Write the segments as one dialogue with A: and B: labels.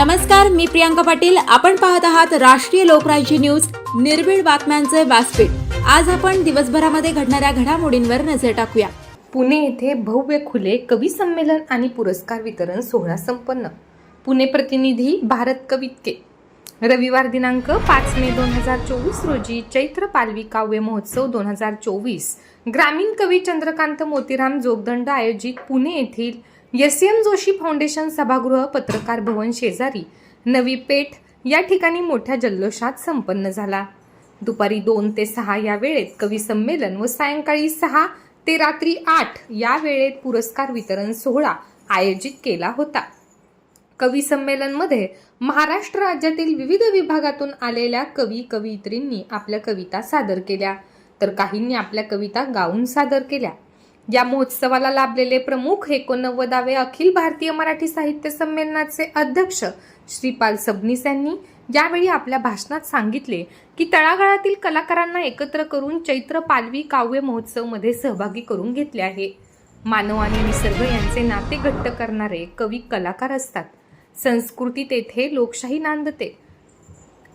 A: नमस्कार मी प्रियांका पाटील. आपण पाहत आहात राष्ट्रीय लोकराज्य न्यूज निर्भीड बातम्यांचे व्यासपीठ. आज आपण दिवसभरामध्ये घडणाऱ्या घडामोडींवर नजर टाकूया.
B: पुणे येथे भव्य खुले कवी संमेलन आणि पुरस्कार वितरण सोहळा संपन्न. पुणे प्रतिनिधी भारत कवितके. रविवार दिनांक पाच मे दोन हजार चोवीस रोजी चैत्र पालवी काव्य महोत्सव दोन हजार चोवीस. ग्रामीण कवी चंद्रकांत मोतीराम जोगदंड आयोजित पुणे येथील एस एम जोशी फाउंडेशन सभागृह पत्रकार भवन शेजारी नवी पेठ या ठिकाणी मोठ्या जल्लोषात संपन्न झाला. दुपारी दोन ते सहा या वेळेत कवी संमेलन व सायंकाळी सहा ते रात्री आठ या वेळेत पुरस्कार वितरण सोहळा आयोजित केला होता. कवी संमेलनमध्ये महाराष्ट्र राज्यातील विविध विभागातून आलेल्या कवी कवयित्रींनी आपल्या कविता सादर केल्या. तर काहींनी आपल्या कविता गाऊन सादर केल्या. या महोत्सवाला लाभलेले प्रमुख एकोणनव्वदावे अखिल भारतीय मराठी साहित्य संमेलनाचे अध्यक्ष श्रीपाल सबनीस यांनी यावेळी आपल्या भाषणात सांगितले की तळागाळातील कलाकारांना एकत्र करून चैत्र पालवी काव्य महोत्सवमध्ये सहभागी करून घेतले आहे. मानव आणि निसर्ग यांचे नाते घट्ट करणारे कवी कलाकार असतात. संस्कृती तेथे लोकशाही नांदते.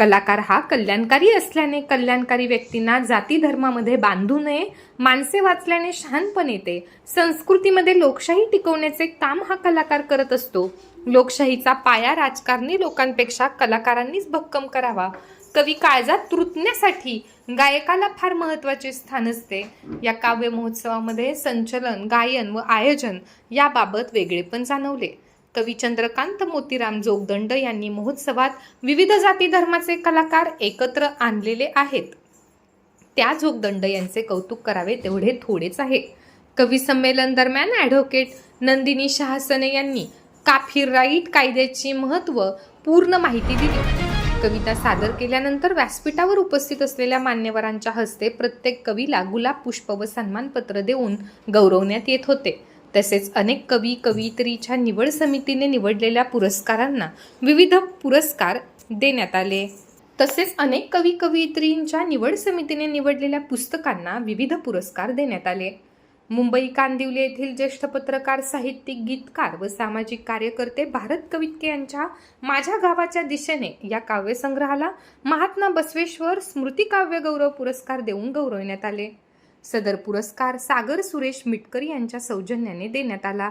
B: कलाकार हा कल्याणकारी असल्याने कल्याणकारी व्यक्तींना जाती धर्मामध्ये बांधू नये माणसे वाचल्याने शहाणपण येते. संस्कृतीमध्ये लोकशाही टिकवण्याचे काम हा कलाकार करत असतो. लोकशाहीचा पाया राजकारणी लोकांपेक्षा कलाकारांनीच भक्कम करावा. कवी काळजात तुरुतण्यासाठी गायकाला फार महत्त्वाचे स्थान असते. या काव्य महोत्सवामध्ये संचलन गायन व आयोजन याबाबत वेगळेपण जाणवले. कवी चंद्रकांत मोतीराम जोगदंड यांनी महोत्सवात विविध जाती धर्माचे कलाकार एकत्र आणलेले आहेत. त्या जोगदंड यांचे कौतुक करावे तेवढे थोडेच आहे. कवी संमेलन दरम्यान ॲडव्होकेट नंदिनी शहासने यांनी काफिर कायद्याची महत्त्व पूर्ण माहिती दिली. कविता सादर केल्यानंतर व्यासपीठावर उपस्थित असलेल्या मान्यवरांच्या हस्ते प्रत्येक कवीला गुलाब पुष्प व सन्मानपत्र देऊन गौरवण्यात येत होते. तसेच अनेक कवी कवयित्रीच्या निवड समितीने निवडलेल्या पुरस्कारांना विविध पुरस्कार देण्यात आले. तसेच अनेक कवी कवयित्रींच्या निवड समितीने निवडलेल्या पुस्तकांना विविध पुरस्कार देण्यात आले. मुंबई कांदिवली येथील ज्येष्ठ पत्रकार साहित्यिक गीतकार व सामाजिक कार्यकर्ते भारत कवितके यांच्या माझ्या गावाच्या दिशेने या काव्यसंग्रहाला महात्मा बसवेश्वर स्मृती काव्य गौरव पुरस्कार देऊन गौरवण्यात आले. सदर पुरस्कार सागर सुरेश मिटकर यांच्या सौजन्याने देण्यात आला.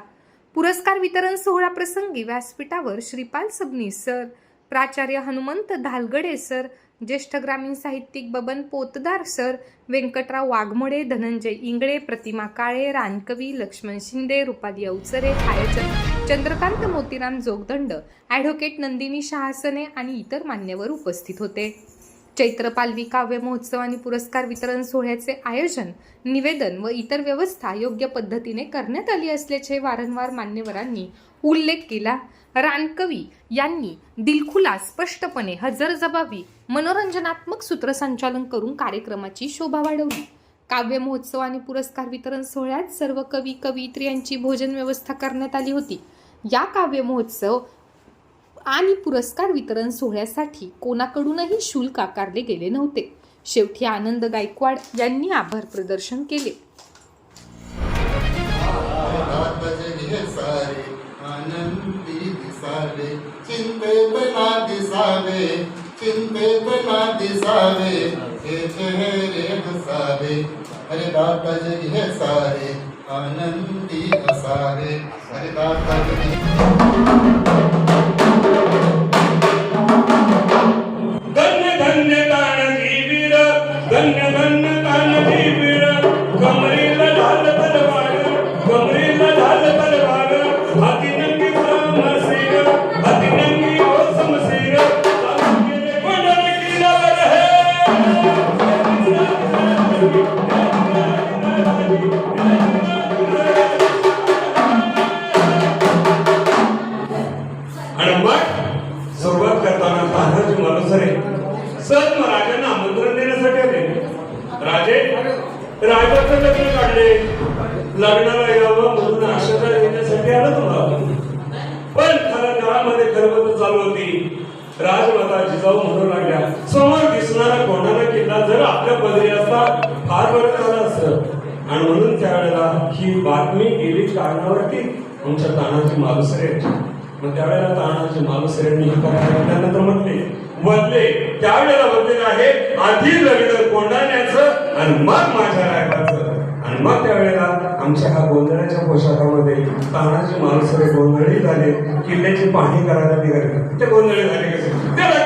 B: पुरस्कार वितरण सोहळा प्रसंगी व्यासपीठावर श्रीपाल सबनीस सर प्राचार्य हनुमंत धालगडे सर ज्येष्ठ ग्रामीण साहित्यिक बबन पोतदार सर व्यंकटराव वाघमोडे धनंजय इंगळे प्रतिमा काळे रानकवी लक्ष्मण शिंदे रुपाली अवचरे आयोजक चंद्रकांत मोतीराम जोगदंड ॲडव्होकेट नंदिनी शहासने आणि इतर मान्यवर उपस्थित होते. चैत्र पालवी काव्य महोत्सव आणि पुरस्कार वितरण सोहळ्याचे आयोजन निवेदन व इतर व्यवस्था योग्य पद्धतीने करण्यात आली असल्याचे वारंवार मान्यवरांनी उल्लेख केला. रानकवी यांनी दिलखुला स्पष्टपणे हजर जबावी मनोरंजनात्मक सूत्रसंचालन करून कार्यक्रमाची शोभा वाढवली. काव्य महोत्सव आणि पुरस्कार वितरण सोहळ्यात सर्व कवी कवयित्री यांची भोजन व्यवस्था करण्यात आली होती. या काव्य महोत्सव आणि पुरस्कार वितरण सोहळ्यासाठी कोणाकडूनही शुल्क आकारले गेले नव्हते. शेवटी आनंद गायकवाड यांनी आभार प्रदर्शन केले.
C: आनंदी दिसावे अरे दाता जग हे सारे आनंदी असावे अरे दाता जग
D: आणि मग सुरुवात करताना तानाजी मालुसरे सर मग राजांना आमंत्रण देण्यासाठी आले राजे राजाचं लग्न काढले लग्नाला यावं म्हणून आशीर्वाद घेण्यासाठी आलं तुम्हाला पण खरं गावामध्ये खरबत चालू होती. राजमाता जिजाऊ म्हणू लागल्या. समोर दिसणारा कोणाला किल्ला जर आपल्या पदरी असता फार बरं झालं असतं. आणि म्हणून त्यावेळेला ही बातमी गेली कारणावरती आमच्या तानाजी मालुसरे. मग त्यावेळेला तानाजी मालुसरेंनी हे करायला त्यानंतर म्हटले बदले त्यावेळेला बदलेलं आहे आधी लग्न कोंडाण्याचं आणि मग माझ्या रायबाचं. आणि मग त्यावेळेला आमच्या हा गोंधळाच्या पोशाखामध्ये तानाजी माणसं गोंधळी झाले किल्ल्याची पाहणी करायला निघाले. ते गोंधळी झाले कसे? त्याला